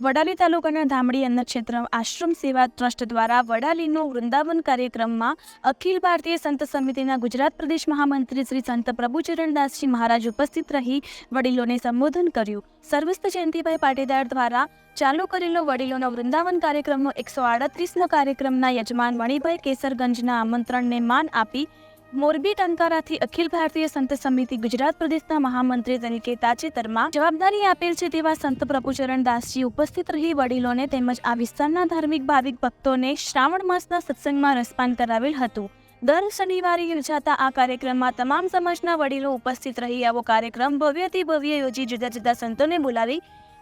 Vadali તાલુકાના ધામડી અન્ન ક્ષેત્ર આશ્રમ સેવા ટ્રસ્ટ દ્વારા વડાલીનો વૃંદાવન કાર્યક્રમમાં અખિલ ભારતીય સંત સમિતિના ગુજરાત પ્રદેશ મહામંત્રી શ્રી સંત પ્રભુચરણદાસજી મહારાજ ઉપસ્થિત રહી વડીલોને સંબોધન કર્યું. સર્વસ્થ જયંતિભાઈ પાટીદાર દ્વારા ચાલુ કરેલો વડીલોનો વૃંદાવન કાર્યક્રમનો એકસો આડત્રીસમો કાર્યક્રમના યજમાન મણિભાઈ કેસરગંજના આમંત્રણને માન આપી મોરબી ટંકારાથી અખિલ ભારતીય સંત સમિતિ ગુજરાત પ્રદેશના મહામંત્રી તરીકે તાજેતરમાં જવાબદારી આપેલ છે તેવા સંત પ્રભુચરણ દાસજી ઉપસ્થિત રહી વડીલોને તેમજ આ વિસ્તારના ધાર્મિક ભાવિક ભક્તોને શ્રાવણ માસના સત્સંગમાં રસપાન કરાવેલ હતું. દર શનિવારે યોજાતા આ કાર્યક્રમમાં તમામ સમાજના વડીલો ઉપસ્થિત રહી આવો કાર્યક્રમ ભવ્યથી ભવ્ય યોજી જુદા જુદા સંતોને બોલાવી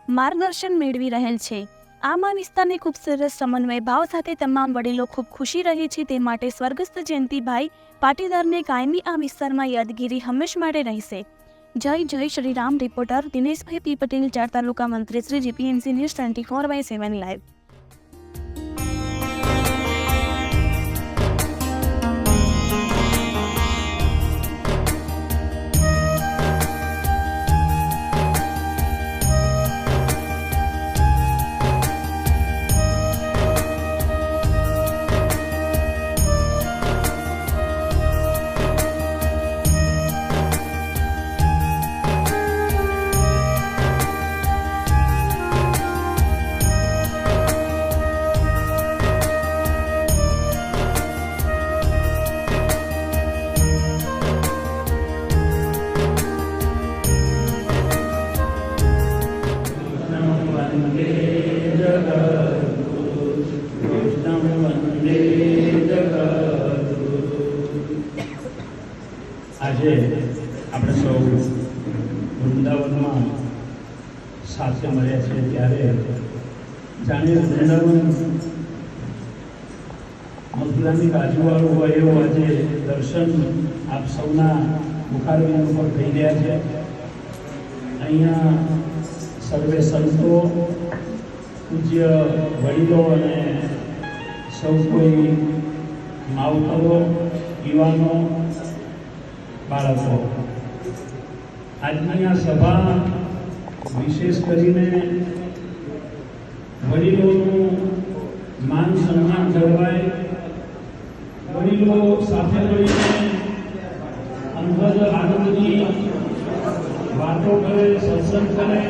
માર્ગદર્શન મેળવી રહેલ છે. આમાં વિસ્તારની ખૂબ સરસ સમન્વય ભાવ સાથે તમામ વડીલો ખૂબ ખુશી રહી છે તે માટે સ્વર્ગસ્થ જયંતિભાઈ પાટીદારને કાયમી આ વિસ્તારમાં યાદગીરી હંમેશ માટે રહેશે. જય જય શ્રી રામ, રિપોર્ટર દિનેશભાઈ પી પટેલ, ચાર તાલુકા મંત્રી, Shri GPMC news twenty four by seven live. આજે આપણે સૌ વૃંદાવનમાં સાથે મળ્યા છીએ ત્યારે જાણે વૃંદાવન મથુરાની બાજુવાળું હોય એવું આજે દર્શન આપ સૌના મુખારવિંદ ઉપર થઈ રહ્યા છે. અહીંયા સર્વે સંતો, પૂજ્ય વડીલો અને સૌ કોઈ માવતરો, યુવાનો, બાળકો. આજની આ સભા વિશેષ કરીને વડીલોનું માન સન્માન જળવાય, વડીલો સાથે મળીને અંગત આનંદની વાતો કરે, સત્સંગ કરે